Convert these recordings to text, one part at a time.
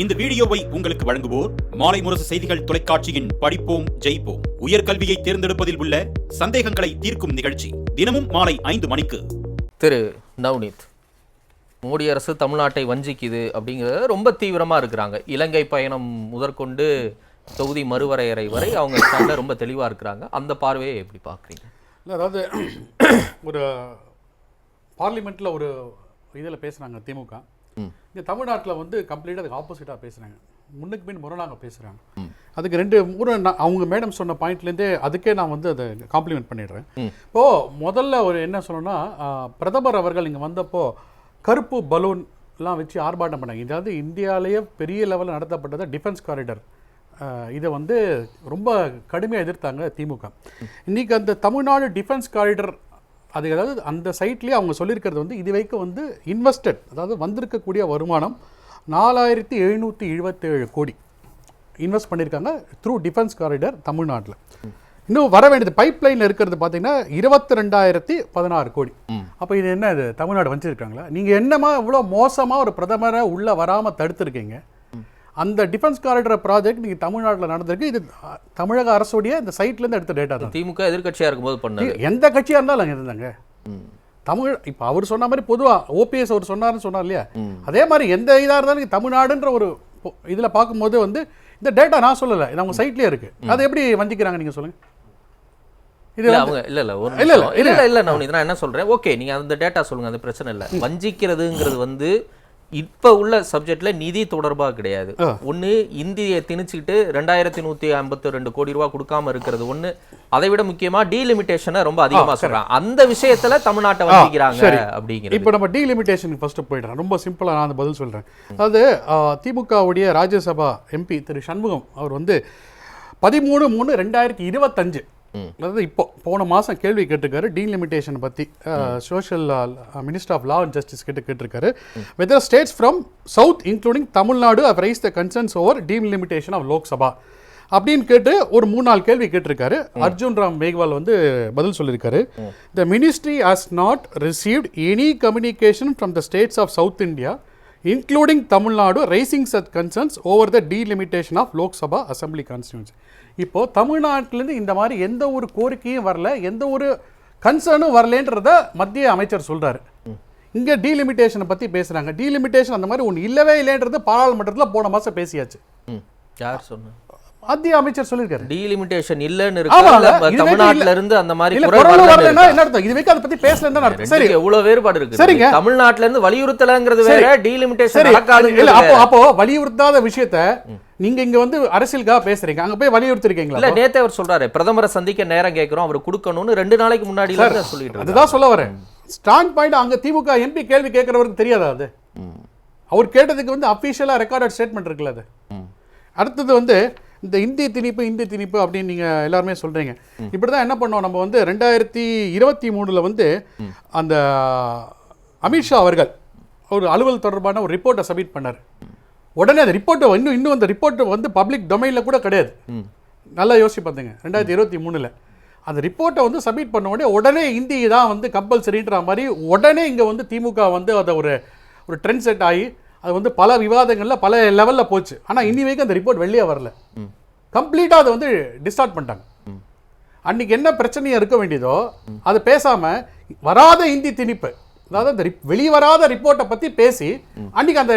இந்த வீடியோவை உங்களுக்கு வழங்குவோர் மாலை முரசு செய்திகள் தொலைக்காட்சியின் படிப்போம் ஜெயிப்போம். உயர்கல்வியை தேர்ந்தெடுப்பதில் உள்ள சந்தேகங்களை தீர்க்கும் நிகழ்ச்சி தினமும் மாலை ஐந்து மணிக்கு. திரு நவ்னீத் மோடி அரசு தமிழ்நாட்டை வஞ்சிக்குது அப்படிங்கிறத ரொம்ப தீவிரமாக இருக்கிறாங்க. இலங்கை பயணம் முதற்கொண்டு தொகுதி மறுவரையறை வரை அவங்க ஸ்டாண்டில் ரொம்ப தெளிவாக இருக்கிறாங்க. அந்த பார்வையை எப்படி பார்க்குறீங்க? இல்லை அதாவது ஒரு பார்லிமெண்ட்டில் ஒரு இதில் பேசுகிறாங்க திமுக. இங்கே தமிழ்நாட்டில் வந்து கம்ப்ளீட்டாக அதுக்கு ஆப்போசிட்டாக பேசுகிறாங்க முன்னுக்கு பின் முரணாக பேசுகிறாங்க அதுக்கு ரெண்டு மூணு அவங்க மேடம் சொன்ன பாயிண்ட்லேருந்தே அதுக்கே நான் வந்து அதை காம்ப்ளிமெண்ட் பண்ணிடுறேன். இப்போது முதல்ல ஒரு என்ன சொல்லணும்னா பிரதமர் அவர்கள் இங்கே வந்தப்போ கருப்பு பலூன் எல்லாம் வச்சு ஆர்ப்பாட்டம் பண்ணாங்க. இது வந்து இந்தியாவிலேயே பெரிய லெவலில் நடத்தப்பட்டது டிஃபென்ஸ் காரிடர் இதை வந்து ரொம்ப கடுமையாக எதிர்த்தாங்க திமுக. இன்னைக்கு அந்த தமிழ்நாடு டிஃபென்ஸ் காரிடர் அது அதாவது அந்த சைட்லேயே அவங்க சொல்லியிருக்கிறது வந்து இது வரைக்கும் வந்து இன்வெஸ்டட் அதாவது வந்திருக்கக்கூடிய வருமானம் நாலாயிரத்தி எழுநூற்றி எழுபத்தேழு கோடி. இன்வெஸ்ட் பண்ணியிருக்காங்க த்ரூ டிஃபென்ஸ் காரிடர் தமிழ்நாட்டில். இன்னும் வர வேண்டியது பைப் லைனில் இருக்கிறது பார்த்தீங்கன்னா இருபத்தி ரெண்டாயிரத்தி பதினாறு கோடி. அப்போ இது என்ன இது? தமிழ்நாடு வச்சிருக்காங்களா நீங்கள் என்னமா இவ்வளோ மோசமாக ஒரு பிரதமரை உள்ளே வராமல் தடுத்துருக்கீங்க? அந்த டிஃபென்ஸ் காரிடர் ப்ராஜெக்ட் நீங்கள் தமிழ்நாட்டில் நடந்திருக்கு. இது தமிழக அரசுடைய இந்த சைட்லேருந்து எடுத்த டேட்டா தான். திமுக எதிர்க்கட்சியாக இருக்கும்போது பண்ணது. எந்த கட்சியாக இருந்தாலும் அங்கே இருந்தாங்க. தமிழ் இப்போ அவர் சொன்ன மாதிரி பொதுவாக ஓபிஎஸ் அவர் சொன்னார்னு சொன்னார் இல்லையா? அதே மாதிரி எந்த இதாக இருந்தாலும் நீங்க தமிழ்நாடுன்ற ஒரு இதில் பார்க்கும்போது வந்து இந்த டேட்டா நான் சொல்லலை. இது அவங்க சைட்லேயே இருக்கு. அதை எப்படி வஞ்சிக்கிறாங்க நீங்கள் சொல்லுங்க? இது இல்ல அவங்க இல்ல இல்ல ஒரு இல்ல, இல்ல, நான் என்ன சொல்றேன்? ஓகே நீங்க அந்த டேட்டா சொல்லுங்க அது பிரச்சனை இல்ல. வஞ்சிக்கிறதுங்கிறது வந்து இப்ப உள்ள சப்ஜெக்ட்ல நிதி தொடர்பா கிடையாது. ஒண்ணு இந்தியை திணிச்சுக்கிட்டு ரெண்டாயிரத்தி நூத்தி ஐம்பத்தி ரெண்டு கோடி ரூபாய் கொடுக்காம இருக்கிறது ஒண்ணு. அதை விட முக்கியமா டீலிமிட்டேஷனை ரொம்ப அதிகமா சொல்றாங்க. அந்த விஷயத்துல தமிழ்நாட்டை வஞ்சிக்கிறாங்க சரி. அப்படிங்கிறது. இப்போ நம்ம டீலிமிட்டேஷன் ஃபர்ஸ்ட் போயிடுறேன். ரொம்ப சிம்பிளாக நான் அந்த பதில் சொல்கிறேன் அதாவது திமுகவுடைய ராஜ்யசபா எம்பி திரு சண்முகம் அவர் வந்து பதிமூணு மூணு ரெண்டாயிரத்தி இருபத்தஞ்சு அதாவது இப்போ போன மாதம் கேள்வி கேட்டிருக்காரு டீலிமிட்டேஷன் பற்றி social minister of law and justice கிட்ட கேட்டிருக்காரு. Whether states from south including Tamil Nadu have rice the concerns over delimitation of Lok Sabha அப்படின்னு கேட்டு ஒரு மூணு நாலு கேள்வி கேட்டிருக்காரு. அர்ஜுன் ராம் மேக்வால் வந்து பதில் சொல்லியிருக்காரு. The ministry has not received any communication from the states of south India including Tamil Nadu rising such concerns over the delimitation of Lok Sabha assembly constituency இப்போ தமிழ்நாட்டிலேருந்து இந்த மாதிரி எந்த ஒரு கோரிக்கையும் வரல எந்த ஒரு கன்சர்னும் வரலன்றத மத்திய அமைச்சர் சொல்றாரு இங்க டீலிமிட்டேஷனை பத்தி பேசுறாங்க டீலிமிட்டேஷன் அந்த மாதிரி ஒன்று இல்லவே இல்லைன்றது பாராளுமன்றத்தில் போன மாசம் பேசியாச்சு. யார் சொன்னா மத்திய அமைச்சர் சொல்லியிருக்காரு டீலிமிட்டேஷன் இல்லன்னு இருக்கு தமிழ்நாட்டுல. இருந்து அந்த மாதிரி? என்ன அர்த்தம் இது வரைக்கும் அதை பத்தி பேசலன்னு அர்த்தம் சரி எவ்வளவு வேறுபாடு இருக்கு சரிங்க. தமிழ்நாட்டுல இருந்து வலியுறுத்தலங்கிறது. வேற டீலிமிட்டேஷன் அப்போ. அப்போ வலியுறுத்தாத விஷயத்த நீங்க இங்க வந்து அரசியலுக்காக பேசுறீங்க. அங்க போய் வலியுறுத்திருக்கீங்களா இல்ல நேத்தே அவர் சொல்றாரு பிரதமரை சந்திக்க நேரம் கேட்கிறோம் அவர் கொடுக்கணும்னு ரெண்டு நாளைக்கு முன்னாடி சொல்லிட்டு. அதுதான் சொல்ல வரேன். ஸ்டாண்ட் பாயிண்ட் அங்க திமுக எம்பி கேள்வி கேட்கறவருக்கு தெரியாதா அது? அவர் கேட்டதுக்கு வந்து அஃபீஷியலாக ரெக்கார்டட் ஸ்டேட்மெண்ட் இருக்குல்ல அது. அடுத்தது வந்து இந்த இந்தி திணிப்பு இந்தி திணிப்பு அப்படின்னு நீங்க எல்லாருமே சொல்றீங்க. இப்படி தான் என்ன பண்ணோம்? நம்ம வந்து ரெண்டாயிரத்தி இருபத்தி மூணுல வந்து அந்த அமித்ஷா அவர்கள் ஒரு அலுவல் தொடர்பான ஒரு ரிப்போர்ட்டை சப்மிட் பண்ணார். உடனே அந்த ரிப்போர்ட்டை இன்னும் இன்னும் அந்த ரிப்போர்ட் வந்து பப்ளிக் டொமைனில் கூட கிடையாது. நல்லா யோசிச்சு பார்த்துங்க ரெண்டாயிரத்தி இருபத்தி மூணுல. அந்த ரிப்போர்ட்டை வந்து சப்மிட் பண்ண உடனே உடனே இந்தி தான் வந்து கம்பல்சரின்ற மாதிரி உடனே இங்கே வந்து திமுக வந்து அதை ஒரு ஒரு ட்ரெண்ட் செட் ஆகி அது வந்து பல விவாதங்களில் பல லெவலில் போச்சு. ஆனால் இன்னி வரைக்கும் அந்த ரிப்போர்ட் வெளியே வரல. கம்ப்ளீட்டாக அதை வந்து டிஸ்டார்ட் பண்ணிட்டாங்க. அன்னைக்கு என்ன பிரச்சனையா இருக்க வேண்டியதோ அதை பேசாம வராத இந்தி திணிப்பு அதாவது அந்த வெளிவராத ரிப்போர்ட்டை பத்தி பேசி அன்னைக்கு அந்த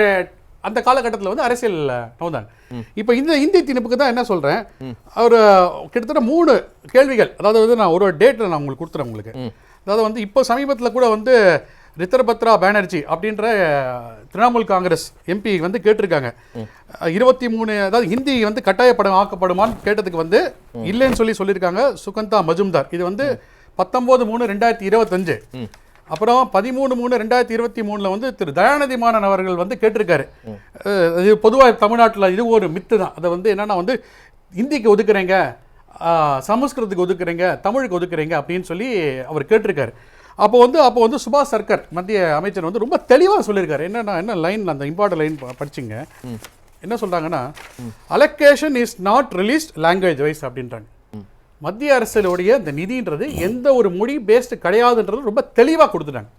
அந்த காலகட்டத்தில் வந்து அரசியல் நோந்தாங்க இப்போ இந்த இந்தி திணிப்புக்கு தான் என்ன சொல்றேன்? ஒரு கிட்டத்தட்ட மூணு கேள்விகள். அதாவது வந்து நான் ஒரு டேட் நான் உங்களுக்கு கொடுத்துறேன் உங்களுக்கு. அதாவது வந்து இப்போ சமீபத்தில் கூட வந்து ரித்தர்பத்ரா பானர்ஜி அப்படின்ற திரிணாமுல் காங்கிரஸ் எம்பி வந்து கேட்டிருக்காங்க. இருபத்தி மூணு அதாவது ஹிந்தி வந்து கட்டாயப்படம் ஆக்கப்படுமான்னு கேட்டதுக்கு வந்து இல்லைன்னு சொல்லி சொல்லியிருக்காங்க சுகந்தா மஜும்தார். இது வந்து பத்தொம்போது மூணு ரெண்டாயிரத்தி இருபத்தஞ்சு. அப்புறம் பதிமூணு மூணு ரெண்டாயிரத்தி இருபத்தி மூணுல வந்து திரு தயாநிதி மாறன் அவர்கள் வந்து கேட்டிருக்காரு. இது பொதுவாக தமிழ்நாட்டில் இது ஒரு மித்து தான். அதை வந்து என்னன்னா வந்து ஹிந்திக்கு ஒதுக்குறீங்க சமஸ்கிருதத்துக்கு ஒதுக்குறீங்க தமிழுக்கு ஒதுக்குறீங்க அப்படின்னு சொல்லி அவர் கேட்டிருக்காரு. அப்போ வந்து அப்போ வந்து சுபாஷ் சர்க்கார் மத்திய அமைச்சர் வந்து ரொம்ப தெளிவாக சொல்லியிருக்காரு. என்னன்னா என்ன லைன் அந்த இம்பார்ட்டன்ட் லைன் படிச்சிங்க. என்ன சொல்றாங்கன்னா allocation is not released language wise அப்படின்றாங்க. மத்திய அரசுடைய இந்த நிதின்றது எந்த ஒரு மொழி பேஸ்டு கிடையாதுன்றது ரொம்ப தெளிவாக கொடுத்துட்டாங்க.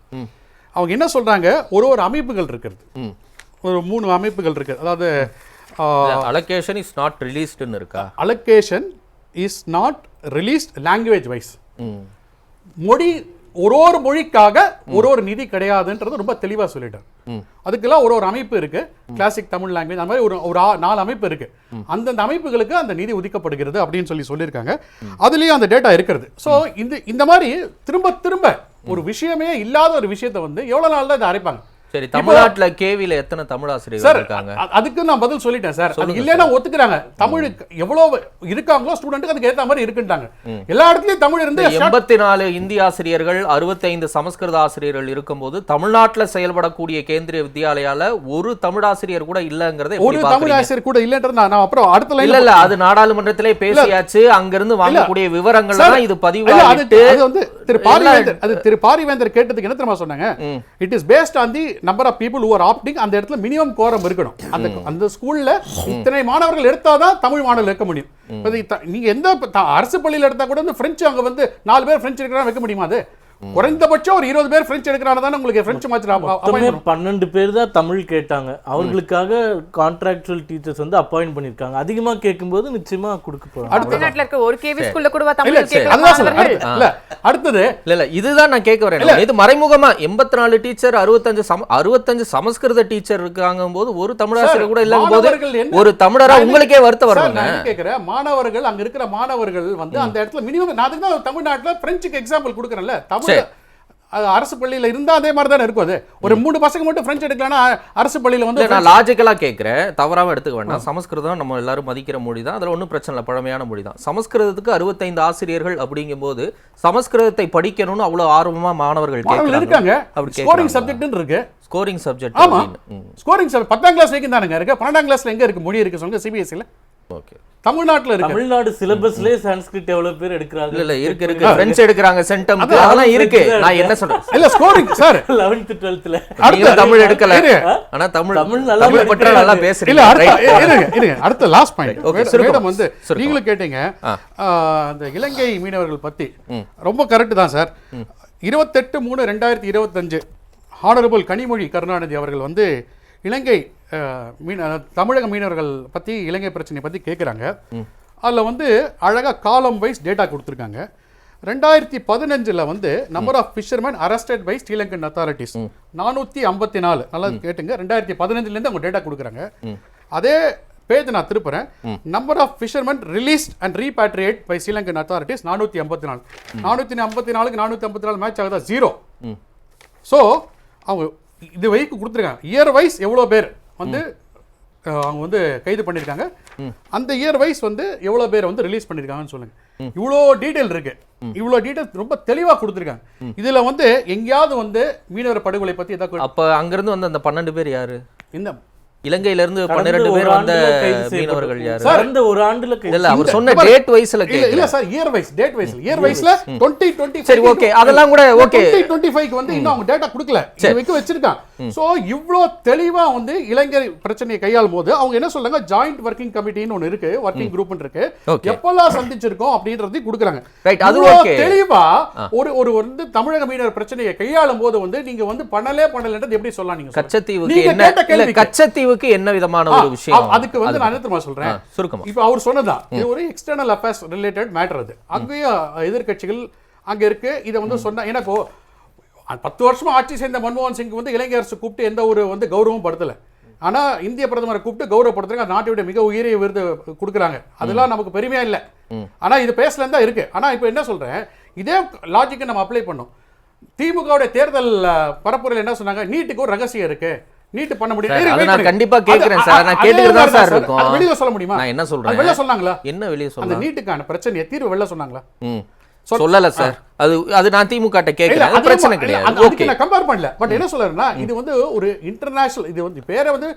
அவங்க என்ன சொல்றாங்க? ஒரு ஒரு அமைப்புகள் இருக்கிறது. ஒரு மூணு அமைப்புகள் இருக்குது அதாவது அலோகேஷன் இஸ் நாட் ரிலீஸ்டுன்னு இருக்கா? Allocation is not released language wise மொழி ஒரு ஒரு மொழிக்காக ஒரு ஒரு நிதி கிடையாதுன்றது ரொம்ப தெளிவா சொல்லிட்டார். அதுக்கெல்லாம் ஒரு ஒரு அமைப்பு இருக்கு. கிளாசிக் தமிழ் லாங்குவேஜ் அந்த மாதிரி ஒரு ஒரு நாலு அமைப்பு இருக்கு. அந்தந்த அமைப்புகளுக்கு அந்த நிதி ஒதுக்கப்படுகிறது அப்படின்னு சொல்லி சொல்லியிருக்காங்க. அதுலயும் அந்த டேட்டா இருக்கிறது. ஸோ இந்த இந்த மாதிரி திரும்ப திரும்ப ஒரு விஷயமே இல்லாத ஒரு விஷயத்தை வந்து எவ்வளவு நாள் தான் இதை அரைப்பாங்க? சரி தமிழ்நாட்டுல கேவில எத்தனை தமிழ் ஆசிரியர்கள் சார் இருக்காங்க? அதுக்கு நான் பதில் சொல்லிட்டேன் சார். அது இல்லைன்னா ஒத்துக்கிறாங்க. தமிழுக்கு எவ்வளவு இருக்காங்களோ ஸ்டூடெண்ட்டுக்கு அதுக்கு ஏத்த மாதிரி இருக்குன்ட்டாங்க. எல்லா இடத்துலயும் தமிழ் இருந்து எண்பத்தி நாலு இந்தி ஆசிரியர்கள் அறுபத்தைந்து சமஸ்கிருத ஆசிரியர்கள் இருக்கும்போது தமிழ்நாட்டுல செயல்படக்கூடிய கேந்திரிய வித்யாலயால ஒரு தமிழ் ஆசிரியர் கூட இல்லங்கிறத ஒரு தமிழ் ஆசிரியர் கூட இல்லைன்றது நான் அப்புறம் அடுத்த இல்ல இல்ல அது நாடாளுமன்றத்திலே பேசியாச்சு. அங்கிருந்து வாங்கக்கூடிய விவரங்கள் தான் இது அது வந்து திரு பாரிவேந்தர் அது திரு பாரிவேந்தர் கேட்டதுக்கு என்ன தெரியுமா சொன்னாங்க? It is based on the number of people who are opting அந்த இடத்துல மினிமம் கோரம் இருக்கணும். அந்த அந்த ஸ்கூல்ல இத்தனை மாணவர்கள் எடுத்தாதான் தமிழ் மாணவர்கள் இருக்க முடியும். இப்ப இது த- நீங்க எந்த அரசு பள்ளியில எடுத்தா கூட வந்து பிரெஞ்சு அங்க வந்து நாலு பேர் பிரெஞ்சு எடுக்கிறாங்க வைக்க முடியுமா அது? குறைந்தபட்சம் ஒரு இருபது பேர் பிரெஞ்சு எடுக்கிறாங்க தானே உங்களுக்கு பிரெஞ்சு மாத்திரம் மொத்தமே பன்னெண்டு பேர் தான் தமிழ் கேட்டாங்க. அவர்களுக்காக கான்ட்ராக்சுவல் டீச்சர்ஸ் வந்து அப்பாயிண்ட் பண்ணிருக்காங்க அதிகமா கேட்கும்போது நிச்சயமா கொடுக்க போறாங்க. தமிழ்நாட்டுல இருக்க ஒரு கேவி ஸ்கூல்ல கூட தமிழ் அடுத்து- இல்ல அடுத்தது. இல்ல இல்ல இதுதான் நான் கேட்க வரேன். இது மறைமுகமா எண்பத்தி நாலு டீச்சர் அறுபத்தஞ்சு சம அறுபத்தஞ்சு சமஸ்கிருத டீச்சர் இருக்காங்க போது ஒரு தமிழாசிரியர் கூட இல்லங்கும் போது ஒரு தமிழரா உங்களுக்கே நான் என்ன கேக்குறேன் மாணவர்கள் அங்க இருக்கிற மாணவர்கள் வந்து அந்த இடத்துல மினிமம் நான் தான் தமிழ்நாட்டுல பிரெஞ்சுக்கு எக்ஸாம்பிள் கொடுக்குறேன்ல. தமிழ் சரி. அது அரசு பள்ளியில இருந்தா அதே மாதிரி தானே இருக்கும் அது. ஒரு மூணு பசங்க மட்டும் பிரெஞ்சு எடுக்கலன்னா அரசு பள்ளியில வந்து நான் லாஜிக்கலா கேட்கிறேன் தவறாம எடுத்துக்க வேண்டாம். சமஸ்கிருதம் நம்ம எல்லாரும் மதிக்கிற மொழி தான் அதுல ஒன்றும் பிரச்சனை இல்லை. பழமையான மொழி தான் சமஸ்கிருதத்துக்கு அறுபத்தைந்து ஆசிரியர்கள் அப்படிங்கும்போது சமஸ்கிருதத்தை படிக்கணும்னு அவ்வளவு ஆர்வமா மாணவர்கள் இருக்காங்க. அப்படி ஸ்கோரிங் சப்ஜெக்ட்னு இருக்கு. ஸ்கோரிங் சப்ஜெக்ட் ஆமா. ஸ்கோரிங் சப்ஜெக்ட் பத்தாம் கிளாஸ் வரைக்கும் தானுங்க இருக்கு. பன்னெண்டாம் கிளாஸ்ல எங்க இருக்கு? மொழி இருக்கு சொல்லுங்க சிபிஎஸ்சில ஓகே. தமிழ்நாட்டுல இருக்கு. தமிழ்நாடு சிலபஸ்லயே சான்ஸ்கிரிட் எவ்வளவு பேர் எடுக்கிறாங்க? இல்ல இல்ல இருக்கு இருக்கு. பிரெஞ்சு எடுக்கிறாங்க சென்டம் அதெல்லாம் இருக்கு. நான் என்ன சொல்றேன் இல்ல ஸ்கோரிங் சார் லெவன்த் டுவெல்த்ல நீங்க தமிழ் எடுக்கல. ஆனா தமிழ் தமிழ் நல்லா தமிழ் பற்றி நல்லா எடுக்கிறாரு. இல்ல பேசுறீங்க அடுத்த. இருங்க இருங்க அடுத்த லாஸ்ட் பாயிண்ட் Okay, சுருக்கம். மேடம் வந்து. நீங்களும் கேட்டீங்க. அந்த இலங்கை மீனவர்கள் பத்தி. ரொம்ப கரெக்ட் தான் சார் இருபத்தெட்டு மூணு ரெண்டாயிரத்தி இருபத்தஞ்சு. ஹானரபிள் கனிமொழி கருணாநிதி அவர்கள் வந்து இலங்கை மீன தமிழக மீனவர்கள் பத்தி இலங்கை பிரச்சனை பத்தி கேட்குறாங்க அதுல வந்து அழகா காலம் வைஸ் டேட்டா கொடுத்துருக்காங்க. ரெண்டாயிரத்தி பதினஞ்சுல வந்து number of fisherman arrested by Sri Lankan authorities நானூத்தி ஐம்பத்தி நாலு. நல்லா கேட்டுங்க. ரெண்டாயிரத்தி பதினஞ்சுல இருந்து அவங்க டேட்டா கொடுக்குறாங்க. அதே பேஜ் நான் திருப்புறேன். Number of fisherman release and repatriate by Sri Lankan authorities நானூத்தி ஐம்பத்தி நாலு. நானூத்தி ஐம்பத்தி நாலுக்கு நானூத்தி ஐம்பத்தி நாலு மேட்ச் ஆகுதா? ஜீரோ ஸோ அவங்க இது வரைக்கும் கொடுத்துருக்காங்க. இயர் வைஸ் எவ்வளோ பேர்? வந்து அவங்க வந்து கைது பண்ணியிருக்காங்க. அந்த இயர் வைஸ் வந்து எவ்வளோ பேர் வந்து ரிலீஸ் பண்ணியிருக்காங்கன்னு சொல்லுங்க. இவ்வளோ டீட்டெயில் இருக்கு. இவ்வளோ டீட்டெயில் ரொம்ப தெளிவாக கொடுத்துருக்காங்க. இதுல வந்து எங்கேயாவது வந்து மீனவர் படுகொலை பத்தி ஏதாவது அப்ப அங்கிருந்து வந்து அந்த பன்னெண்டு பேர் யாரு? இந்த இலங்கையில இருந்து கடந்த பன்னிரெண்டு பேர் வந்த மீனவர்கள் யாரு? கடந்த ஒரு ஆண்டுல இல்ல அவர் சொன்ன டேட் வைஸ்ல இல்ல sir year wise date wise year வைஸ்ல 20 20 சரி, okay. அதெல்லாம் கூட okay. 2025 வந்து இன்னும் அவங்க டேட்டா கொடுக்கல. இது வைக்க வச்சிருக்காங்க சோ இவ்ளோ தெளிவா வந்து இளைஞர் பிரச்சனையை கையாளும் போது அவங்க என்ன சொல்றாங்க? ஜாயிண்ட் ஒர்க்கிங் கமிட்டின்னு ஒன்னு இருக்கு ஒர்க்கிங் குரூப் இருக்கு. எப்பெல்லாம் சந்திச்சிருக்கோம் அப்படின்றதையும் கொடுக்குறாங்க. Right, அது okay. தெளிவா ஒரு ஒரு வந்து தமிழக மீனவர் பிரச்சனையை கையாளும் போது வந்து நீங்க வந்து பண்ணலே பண்ணலன்றது எப்படி சொல்லலாம் நீங்க நீங்க என்ன? கேட்ட கச்சத்தீவுக்கு என்ன விதமான ஒரு விஷயம்? அதுக்கு வந்து நான் என்ன சொல்றேன். சுருக்கமா. இப்போ அவர் சொன்னதான் இது ஒரு எக்ஸ்டர்னல் அஃபேர்ஸ் ரிலேட்டட் மேட்டர் அது. அங்கேயும் எதிர்க்கட்சிகள் அங்க இருக்கு. இதை வந்து சொன்னா ஏன்னா இப்போ பத்து வருஷமா ஆட்சி செய்த மன்மோகன் சிங் வந்து இலங்கை அரசு கூப்பிட்டு எந்த ஒரு வந்து கௌரவம் படுத்தல. ஆனா இந்திய பிரதமரை கூப்பிட்டு கௌரவப்படுத்துறாங்க நாட்டோட மிக உயரிய விருது கொடுக்குறாங்க. அதெல்லாம் நமக்கு பெருமையா இல்ல. ஆனா இது பேசல தான் இருக்கு. ஆனா இப்போ என்ன சொல்றேன் இதே லாஜிக்கை நம்ம அப்ளை பண்ணோம். திமுகவுடைய தேர்தல் பரப்புரையில் என்ன சொன்னாங்க நீட்டுக்கு ஒரு ரகசியம் இருக்கு. நீட்டு பண்ண wait நான். கண்டிப்பா கேட்கிறேன் சார். நான் மாதிரி சார் இருக்கும். வெளியில சொல்ல முடியுமா? நான் என்ன சொல்றேன்? வெளில சொன்னாங்களா? என்ன வெளிய அந்த சொல்றேன்? நீட்டுக்கான பிரச்சனையை தீர்வு வெளில சொன்னாங்களா? சொல்லல சார். அது அது நான் திமுக கேட்கிறேன். அது பிரச்சனை கிடையாது. ஓகே நான் கம்பேர் பண்ணல. பட் என்ன சொல்றேன்னா இது வந்து ஒரு இன்டர்நேஷனல் இது வந்து பேரை வந்து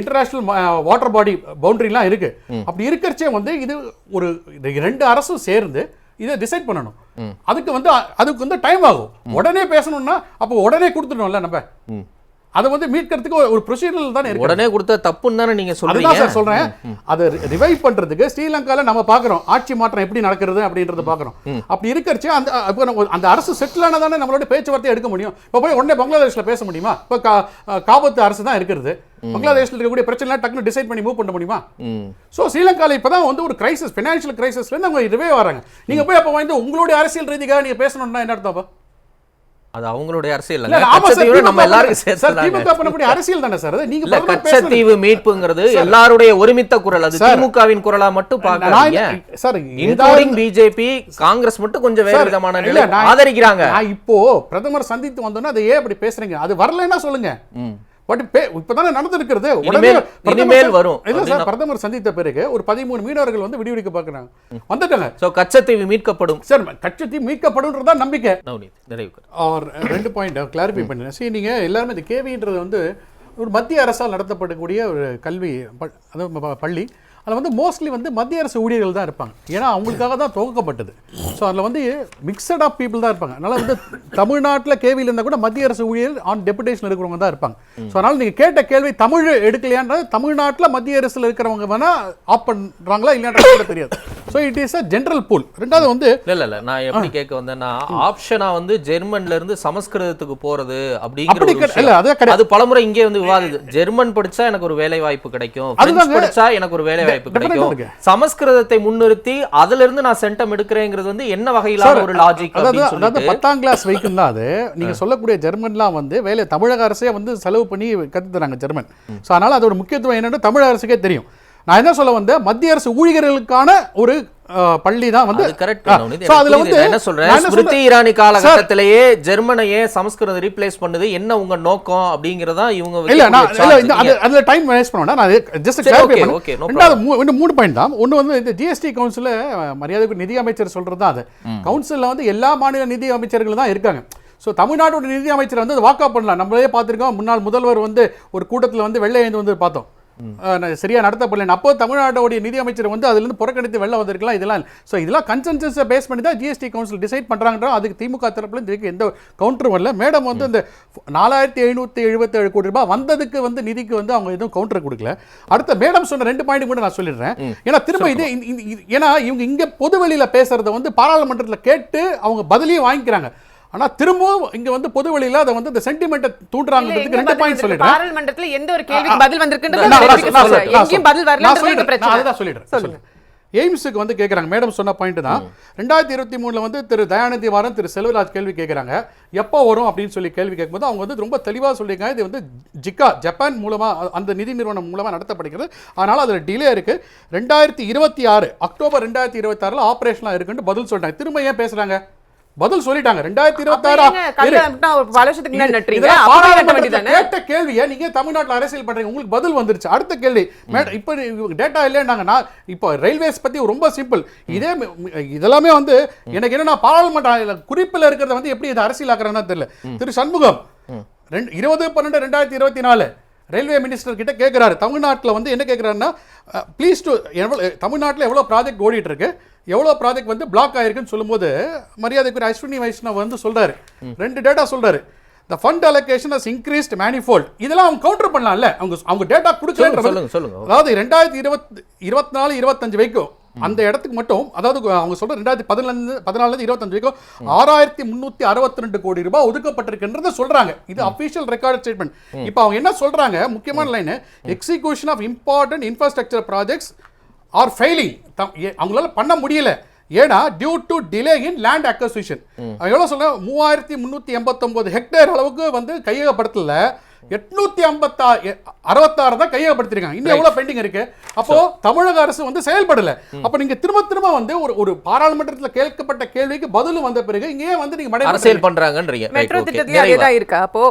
இன்டர்நேஷனல் வாட்டர் பாடி பவுண்டரிலாம் இருக்கு. அப்படி இருக்கிறச்சே வந்து இது ஒரு ரெண்டு அரசும் சேர்ந்து இதை டிசைட் பண்ணணும். அதுக்கு வந்து அதுக்கு வந்து டைம் ஆகும். உடனே பேசணும்னா அப்போ உடனே கொடுத்துடணும்ல நம்ம. அதை வந்து மீட்கிறதுக்கு ஒரு- ப்ரொசீஜர் தானே இருக்கு. உடனே கொடுத்த தப்புன்னு தானே நீங்க அதுதான் சொல்றீங்க சார் சொல்றேன். அதை ரிவைவ் பண்றதுக்கு ஸ்ரீலங்கால நம்ம பாக்குறோம் ஆட்சி மாற்றம் எப்படி நடக்கிறது அப்படின்றத பாக்குறோம் அப்படி இருக்கறச்சு அந்த அந்த அரசு செட்டில் ஆனதானே நம்மளோட பேச்சுவார்த்தை எடுக்க முடியும். இப்போ போய் உடனே பங்களாதேஷ்ல பேச முடியுமா? இப்போ காபத்து அரசு தான் இருக்கிறது. பங்களாதேஷ்ல இருக்கக்கூடிய பிரச்சனை டக்குனு டிசைட் பண்ணி மூவ் பண்ண முடியுமா. ஸோ ஸ்ரீலங்கால இப்பதான் வந்து ஒரு கிரைசிஸ் ஃபினான்ஷியல் கிரைசிஸ்ல இருந்து அவங்க ரிவே வராங்க நீங்க போய் அப்போ வந்து உங்களுடைய அரசியல் ரீதிக்காக நீங்க பேசணும்னா என்ன அர்த்தம் அப்ப? அது அவங்களுடைய அரசியல் நம்ம திமுக பண்ணக்கூடிய அரசியல் தானே சார்? நீங்க கச்சத்தீவு மீட்புங்கிறது எல்லாருடைய ஒருமித்த குரல். அது திமுகவின் குரலா மட்டும் நான் பாக்காதீங்க சார் இன்க்ளூடிங் பிஜேபி காங்கிரஸ் மட்டும் கொஞ்சம் வேறு விதமான ஆதரிக்கிறாங்க. இப்போ பிரதமர் சந்தித்து வந்தோன்னா அதை ஏன் அப்படி பேசுறீங்க? அது வரலைன்னா சொல்லுங்க. பட் இப்பதானே நடந்திருக்கிறது. உடனே இனிமேல் வரும். இல்ல சார் பிரதமர் சந்தித்த பிறகு ஒரு பதிமூணு மீனவர்கள் வந்து விடுவிக்க பார்க்கறாங்க. வந்துட்டாங்க. சோ கச்சத்தீவு மீட்கப்படும். சார் கட்சி மீட்கப்படுன்றதா நம்பிக்கை. நவநீத் நிறைவு ஆர் ரெண்டு பாயிண்ட் கிளாரிஃபை பண்ணுறேன் சரி நீங்கள் எல்லாருமே இந்த கேவின்றது வந்து ஒரு மத்திய அரசால் நடத்தப்படக்கூடிய ஒரு கல்வி ப- அதாவது ப- பள்ளி. அதில் வந்து மோஸ்ட்லி வந்து மத்திய அரசு ஊழியர்கள் தான் இருப்பாங்க. ஏன்னா அவங்களுக்காக தான் துவக்கப்பட்டது. ஸோ அதில் வந்து மிக்சட் ஆஃப் பீப்புள் தான் இருப்பாங்க. அதனால் வந்து தமிழ்நாட்டில் கேள்வியில் இருந்தால் கூட மத்திய அரசு ஊழியர் ஆன் டெபுடேஷன் இருக்கிறவங்க தான் இருப்பாங்க. ஸோ அதனால் நீங்கள் கேட்ட கேள்வி தமிழ் எடுக்கலையான்றது தமிழ்நாட்டில் மத்திய அரசில் இருக்கிறவங்க வேணால் ஆப் பண்ணுறாங்களா இல்லையான்றது கூட தெரியாது. So it is a general pool ரெண்டாவது வந்து இல்ல இல்ல நான் எப்படி கேட்க வந்தேன்னா ஆப்ஷனா வந்து ஜெர்மன்ல இருந்து சமஸ்கிருதத்துக்கு போறது அப்படிங்கிற. இல்ல, அது கிடையாது. அது பலமுறை இங்கே வந்து விவாதிது ஜெர்மன் படிச்சா எனக்கு ஒரு வேலை வாய்ப்பு கிடைக்கும் படிச்சா எனக்கு ஒரு வேலை வாய்ப்பு கிடைக்கும். சமஸ்கிருதத்தை முன்னிறுத்தி அதுல இருந்து நான் சென்டம் எடுக்கிறேங்கிறது வந்து என்ன வகையிலான ஒரு லாஜிக் அதாவது பத்தாம் கிளாஸ் வரைக்கும் தான் அது. நீங்க சொல்லக்கூடிய ஜெர்மன்லாம் வந்து வேலை தமிழக அரசே வந்து செலவு பண்ணி கத்து தராங்க ஜெர்மன். ஸோ அதனால அதோட முக்கியத்துவம் என்னன்னு தமிழக அரசுக்கே தெரியும். நான் என்ன சொல்ல வந்தேன்? மத்திய அரசு ஊழியர்களுக்கான ஒரு பள்ளி தான் வந்து கரெக்ட் அதுல வந்து என்ன சொல்றேன்? ஸ்மிருதி? இரானி காலகட்டத்திலேயே ஜெர்மனையே சமஸ்கிருதம் ரீப்ளேஸ் பண்ணுது. என்ன உங்க நோக்கம் அப்படிங்கறதா இவங்க இல்ல நான் இல்ல அதுல டைம் வேஸ்ட் பண்ண நான் ஜஸ்ட் கிளாரிஃபை okay, பண்ணேன். மூணு பாயிண்ட் தான். ஒன்னு வந்து இந்த ஜிஎஸ்டி கவுன்சில் மரியாதைக்கு நிதி அமைச்சர் சொல்றது தான் அது. கவுன்சிலில் வந்து எல்லா மாநில நிதி அமைச்சர்கள் தான் இருக்காங்க. ஸோ தமிழ்நாட்டோட நிதி அமைச்சர் வந்து வாக்கப் பண்ணலாம் நம்மளே பார்த்திருக்கோம். முன்னாள் முதல்வர் வந்து ஒரு கூட்டத்தில் வந்து வெள்ளை எழுந்து வந்து பார்த்தோம். அஹ் நான் சரியா நடத்தப்படல அப்போ தமிழ்நாட்டோடைய நிதி அமைச்சர் வந்து அதுல இருந்து புறக்கணித்து வெளில வந்திருக்கலாம் இதெல்லாம். ஸோ இதெல்லாம் கன்சென்சஸை பேஸ் பண்ணி தான் ஜிஎஸ்டி கவுன்சில் டிசைட் பண்றாங்கன்ற அதுக்கு திமுக தரப்புல இதுக்கு எந்த கவுண்டரும் வரல. மேடம் வந்து இந்த நாலாயிரத்தி எழுநூத்தி எழுபத்தேழு கோடி ரூபாய் வந்ததுக்கு வந்து நிதிக்கு வந்து அவங்க எதுவும் கவுண்டர் கொடுக்கல. அடுத்த மேடம் சொன்ன ரெண்டு பாயிண்ட் கூட நான் சொல்லிடுறேன். ஏன்னா திரும்ப இது ஏன்னா இவங்க இங்க பொது வெளியில பேசுறத வந்து பாராளுமன்றத்துல கேட்டு அவங்க பதிலையும் வாங்கிக்கிறாங்க. ஆனா திரும்பவும் இங்க வந்து பொது வெளியில அதை வந்து இந்த சென்டிமெண்ட்டை எங்க ரெண்டு பாயிண்ட்? சொல்லிடுறேன். பாராளுமன்றத்துல எந்த ஒரு கேள்விக்கு பதில் வந்திருக்குன்றது. எங்கேயும் பதில் பிரச்சனை. அதுதான் சொல்லிடுறேன். சொல்லுங்க. எய்ம்ஸுக்கு வந்து கேட்குறாங்க மேடம் சொன்ன பாயிண்ட் தான். ரெண்டாயிரத்தி இருபத்தி மூணுல வந்து திரு தயாநிதி வாரம் திரு செல்வராஜ் கேள்வி கேட்குறாங்க எப்போ வரும் அப்படின்னு சொல்லி கேள்வி கேட்கும்போது அவங்க வந்து ரொம்ப தெளிவாக சொல்லியிருக்காங்க. இது வந்து ஜிக்கா ஜப்பான் மூலமா அ- அந்த நிதி நிறுவனம் மூலமா நடத்தப்படுகிறது. அதனால அதுல டிலே இருக்கு. ரெண்டாயிரத்தி இருபத்தி ஆறு அக்டோபர் ரெண்டாயிரத்தி இருபத்தி ஆறுல ஆப்ரேஷனாக இருக்குன்னு பதில் சொல்லிட்டாங்க. திரும்ப ஏன் பேசுறாங்க? பதில் சொல்லிட்டாங்க. ரெண்டாயிரத்தி இருபத்தி அப்ப ஏங்க கல்ல நட்டா ஒரு பல வருஷத்துக்கு முன்னாடி நட்டுறீங்க? இதெல்லாம் அப்பவே நட்ட பாராளுமன்றத்துல வேண்டியதானே? கேட்ட கேள்வியை நீங்க தமிழ்நாட்டுல அரசியல் பண்றீங்க. உங்களுக்கு பதில் வந்துருச்சு. அடுத்த கேள்வி. மேடம் இப்போ டேட்டா இல்லைன்னாங்க. நான் இப்போ ரயில்வேஸ் பத்தி ரொம்ப சிம்பிள் இதே இதெல்லாமே வந்து எனக்கு என்னன்னா பாராளுமன்ற குறிப்பில் இருக்கிறத வந்து எப்படி இது அரசியல் ஆக்குறாங்கன்னு தெரியல திரு சண்முகம் ரெண்டு இருபது பன்னெண்டு ரெண்டாயிரத்தி இருபத்தி நாலு. ரயில்வே மினிஸ்டர் கிட்ட கேட்குறாரு தமிழ்நாட்டில் வந்து என்ன கேட்குறாருன்னா ப்ளீஸ் டு எவ்வளோ தமிழ்நாட்டில் எவ்வளோ ப்ராஜெக்ட் ஓடிட்டு இருக்கு எவ்வளோ ப்ராஜெக்ட் வந்து பிளாக் ஆயிருக்குன்னு சொல்லும்போது மரியாதைக்குரிய அஸ்வினி வைஷ்ணவ் வந்து சொல்றாரு. ரெண்டு டேட்டா சொல்றாரு. The fund allocation has increased manifold. இதெல்லாம் அவங்க கவுண்டர் பண்ணலாம்ல. அவங்க அவங்க டேட்டா கொடுக்கலன்ற சொல்லுங்க, சொல்லுங்க. அதாவது ரெண்டாயிரத்தி இருபத்தி இருபத்தி நாலு இருபத்தஞ்சு வரைக்கும் அந்த இடத்துக்கு மட்டும் அதாவது அவங்க சொல்ற ரெண்டாயிரத்தி பதினஞ்சு பதினாலுல இருபத்தஞ்சு வரைக்கும் ஆறாயிரத்தி முன்னூத்தி அறுபத்தி ரெண்டு கோடி ரூபாய் ஒதுக்கப்பட்டிருக்குன்றத சொல்றாங்க. இது அபிஷியல் ரெக்கார்ட் ஸ்டேட்மெண்ட் இப்போ அவங்க என்ன சொல்றாங்க? முக்கியமான line execution of important infrastructure projects are failing அவங்களால பண்ண முடியல. ஏன்னா due to delay in land acquisition எவ்வளவு சொல்ல மூவாயிரத்தி முந்நூற்றி எண்பத்தொம்போது ஹெக்டேர் அளவுக்கு வந்து கையகப்படுத்தல. எட்நூத்தி ஐம்பத்தா அறுபத்தாறு தான் கையகப்படுத்திருக்காங்க. இன்னும் எவ்வளவு பெண்டிங் இருக்கு. அப்போ தமிழக அரசு வந்து செயல்படல. அப்ப நீங்க திரும்ப திரும்ப வந்து ஒரு ஒரு பாராளுமன்றத்துல கேட்கப்பட்ட கேள்விக்கு பதிலும் வந்த பிறகு இங்கே வந்து நீங்க மடை அரசியல் பண்றாங்கன்றீங்க. மெட்ரோ. திட்டத்திலே. அதேதான் இருக்கா? அப்போ